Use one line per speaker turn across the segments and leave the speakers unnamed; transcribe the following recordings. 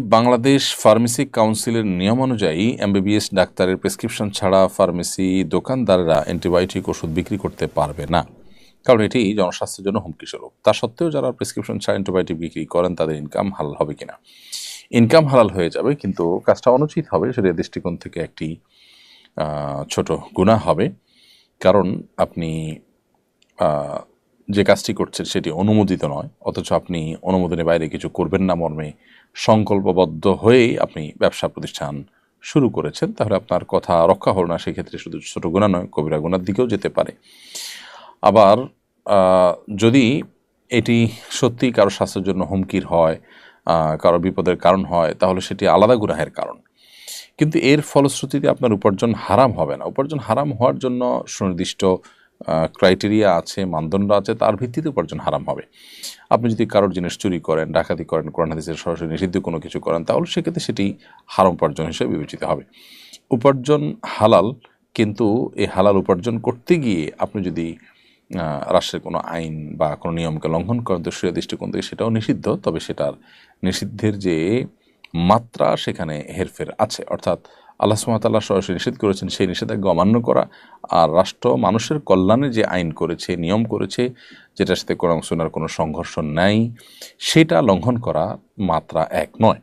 Bangladesh pharmacy কাউন্সিলের নিয়ম অনুযায়ী এমবিবিএস ডাক্তারের প্রেসক্রিপশন ছাড়া ফার্মেসি দোকানদাররা অ্যান্টিবায়োটিক ওষুধ বিক্রি করতে পারবে না। কারণ এটি জনস্বাস্থ্যের জন্য হুমকি স্বরূপ। তা সত্ত্বেও যারা প্রেসক্রিপশন ছাড়া অ্যান্টিবায়োটিক বিক্রি করেন, তাদের ইনকাম হালাল হবে কিনা? ইনকাম হালাল হয়ে যাবে, কিন্তু কাজটা অনুচিত হবে, সেটা দৃষ্টিকোণ থেকে একটি ছোট গুণা হবে। কারণ আপনি যে কাজটি করছেন সেটি অনুমোদিত নয়, অথচ আপনি অনুমোদনের বাইরে কিছু করবেন না মর্মে। সংকল্পবদ্ধ হয়েই আপনি ব্যবসা প্রতিষ্ঠান শুরু করেছেন, তাহলে আপনার কথা রক্ষা হলো না, সেক্ষেত্রে শুধু ছোটো গুণা নয়, কবিরা গুণার দিকেও যেতে পারে। আবার যদি এটি সত্যি কারও স্বাস্থ্যের জন্য হুমকির হয় কারও বিপদের কারণ হয়, তাহলে সেটি আলাদা গুনাহের কারণ। কিন্তু এর ফলশ্রুতিতে আপনার উপার্জন হারাম হবে না। উপার্জন হারাম হওয়ার জন্য সুনির্দিষ্ট ক্রাইটেরিয়া আছে, মানদণ্ড আছে, তার ভিত্তিতে উপার্জন হারাম হবে। আপনি যদি কারোর জিনিস চুরি করেন, ডাকাতি করেন, কোরআন হাদিসের সরাসরি নিষিদ্ধ কোনো কিছু করেন, তাহলে সেক্ষেত্রে সেটি হারাম উপার্জন হিসেবে বিবেচিত হবে। উপার্জন হালাল, কিন্তু এই হালাল উপার্জন করতে গিয়ে আপনি যদি রাষ্ট্রের কোনো আইন বা কোনো নিয়মকে লঙ্ঘন করেন, তো সে দৃষ্টিকোণ থেকে সেটাও নিষিদ্ধ, তবে সেটার নিষিদ্ধের যে মাত্রা সেখানে হেরফের আছে। অর্থাৎ আল্লাহ সুমতাল্লাহ সরাসরি নিষেধ করেছেন, সেই নিষেধাজ্ঞা অমান্য করা। আর রাষ্ট্র মানুষের কল্যাণে যে আইন করেছে, নিয়ম করেছে, যেটার সাথে কোরআন শোনার কোনো সংঘর্ষ নাই, সেটা লঙ্ঘন করা মাত্রা এক নয়।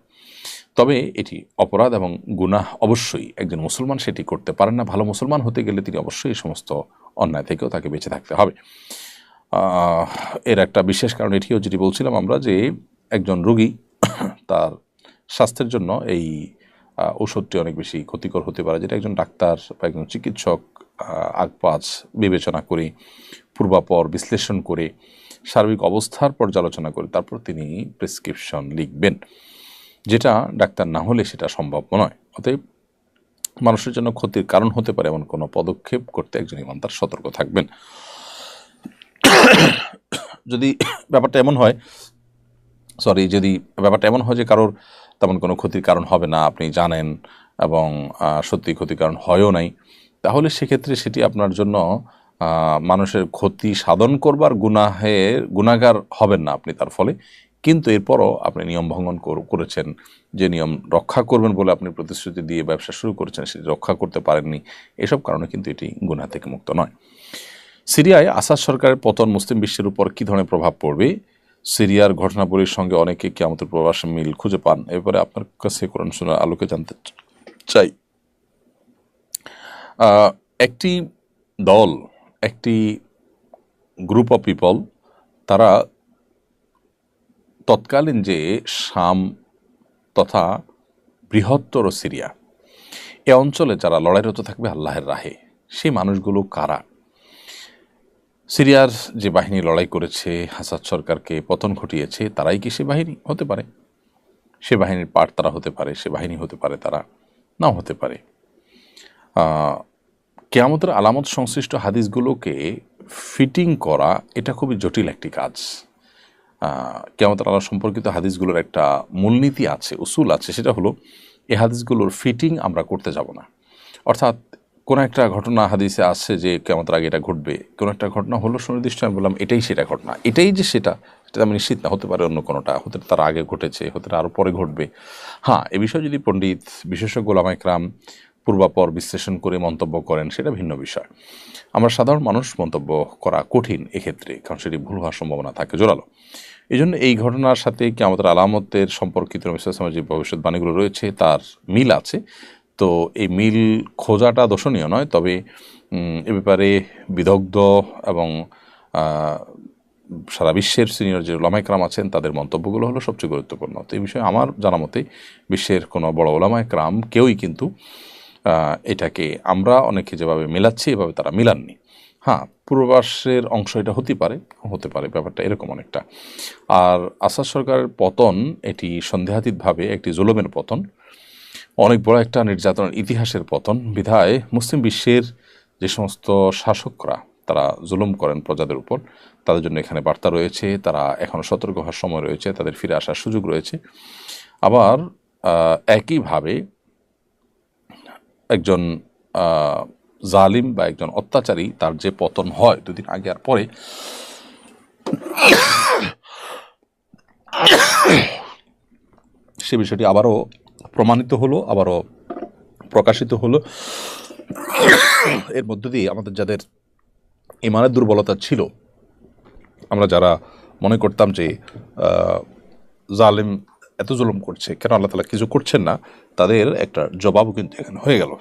তবে এটি অপরাধ এবং গুনাহ অবশ্যই। একজন মুসলমান সেটি করতে পারেন না। ভালো মুসলমান হতে গেলে তিনি অবশ্যই এই সমস্ত অন্যায় থেকেও তাকে বেঁচে থাকতে হবে। এর একটা বিশেষ কারণ এটিও, যেটি বলছিলাম আমরা যে একজন রোগী, তার স্বাস্থ্যের জন্য এই ওষুধটি অনেক বেশি ক্ষতিকর হতে পারে। যেটা একজন ডাক্তার বা একজন চিকিৎসক আগপাজ বিবেচনা করে, পূর্বাপর বিশ্লেষণ করে, সার্বিক অবস্থার পর্যালোচনা করে তারপর তিনি প্রেসক্রিপশন লিখবেন। যেটা ডাক্তার না হলে সেটা সম্ভব নয়। অতএব মানুষের জন্য ক্ষতির কারণ হতে পারে এমন কোনো পদক্ষেপ করতে একজন ইমানদার সতর্ক থাকবেন। যদি ব্যাপারটা এমন হয় সরি যদি ব্যাপারটা এমন হয় যে কারোর তেমন কোনো ক্ষতির কারণ হবে না, আপনি জানেন এবং সত্যি ক্ষতির কারণ হয়ও নাই। তাহলে সেক্ষেত্রে সেটি আপনার জন্য মানুষের ক্ষতি সাধন করবার গুনাহের গুণাগার হবেন না আপনি তার ফলে। কিন্তু এরপরও আপনি নিয়ম ভঙ্গন করেছেন। যে নিয়ম রক্ষা করবেন বলে আপনি প্রতিশ্রুতি দিয়ে ব্যবসা শুরু করেছেন, সেটি রক্ষা করতে পারেননি। এসব কারণে কিন্তু এটি গুনাহ থেকে মুক্ত নয়। সিরিয়ায় আসাদ সরকারের পতন মুসলিম বিশ্বের উপর কী ধরনের প্রভাব পড়বে? সিরিয়ার ঘটনাবলীর সঙ্গে অনেকে কেয়ামতের প্রবাস মিল খুঁজে পান। এ ব্যাপারে আপনার কাছে কোরআন শোনার আলোকে জানতে চাই। একটি দল, একটি গ্রুপ অফ পিপল তারা তৎকালীন যে শাম তথা বৃহত্তর সিরিয়া, এ অঞ্চলে যারা লড়াইরত থাকবে আল্লাহের রাহে, সেই মানুষগুলো কারা? সিরিয়ার যে বাহিনী লড়াই করেছে হাসাদ সরকারকে পতন ঘটিয়েছে, তারাই কি সে বাহিনী? হতে পারে। সে বাহিনীর পার্ট তারা হতে পারে, সে বাহিনী হতে পারে, তারা নাও হতে পারে। কেয়ামতের আলামত সংশ্লিষ্ট হাদিসগুলোকে ফিটিং করা, এটা খুবই জটিল একটি কাজ। কেয়ামতের আলাম সম্পর্কিত হাদিসগুলোর একটা মূলনীতি আছে, উসুল আছে, সেটা হলো, এ হাদিসগুলোর ফিটিং আমরা করতে যাব না। অর্থাৎ কোনো একটা ঘটনা হাদিসে আসছে যে কেমতের আগে এটা ঘটবে। কোনো একটা ঘটনা হলো সুনির্দিষ্ট আমি বললাম, এটাই সেটা ঘটনা। এটাই যে সেটা সেটা আমি নিশ্চিত না, হতে পারে অন্য কোনোটা, হতে তার আগে ঘটেছে, হতে আরও পরে ঘটবে। হ্যাঁ এ বিষয়ে যদি পণ্ডিত, বিশেষজ্ঞ লামাইকরাম পূর্বাপর বিশ্লেষণ করে মন্তব্য করেন, সেটা ভিন্ন বিষয়। আমরা সাধারণ মানুষ মন্তব্য করা কঠিন এক্ষেত্রে, কারণ সেটি ভুল হওয়ার সম্ভাবনা থাকে জোরালো। এই জন্য এই ঘটনার সাথে কি আমাদের আলামতের সম্পর্কিত রসুলের যে ভবিষ্যৎবাণীগুলো রয়েছে, তার মিল আছে। তো এই মিল খোঁজাটা দর্শনীয় নয়, তবে এ ব্যাপারে বিদগ্ধ এবং সারা বিশ্বের সিনিয়র যে ওলামাইকরাম আছেন, তাদের মন্তব্যগুলো হলো সবচেয়ে গুরুত্বপূর্ণ। তো এই বিষয়ে আমার জানা মতে, বিশ্বের কোনো বড় ওলামাইকরাম কেউই কিন্তু এটাকে আমরা অনেকে যেভাবে মেলাচ্ছি, এভাবে তারা মিলাননি। হ্যাঁ পূর্বাসের অংশ এটা হতে পারে হতে পারে, ব্যাপারটা এরকম অনেকটা। আর আসাদ সরকারের পতন এটি সন্দেহাতীতভাবে একটি জুলুমের পতন। অনেক বড় একটা নির্যাতনের ইতিহাসের পতন। বিধায় মুসলিম বিশ্বের যে সমস্ত শাসকরা, তারা জুলুম করেন প্রজাদের উপর। তাদের জন্য এখানে বার্তা রয়েছে, তারা এখনও সতর্ক হওয়ার সময় রয়েছে, তাদের ফিরে আসার সুযোগ রয়েছে। আবার একইভাবে একজন জালিম বা একজন অত্যাচারী তার যে পতন হয় দুদিন আগে আর পরে, সে বিষয়টি আবারও প্রমাণিত হলো, আবারও প্রকাশিত হলো। এর মধ্য দিয়ে আমাদের যাদের ইমানের দুর্বলতা ছিল, আমরা যারা মনে করতাম যে জালিম এত জুলুম করছে, কেন আল্লাহ তালা কিছু করছেন না, তাদের একটা জবাবও কিন্তু এখানে হয়ে গেল।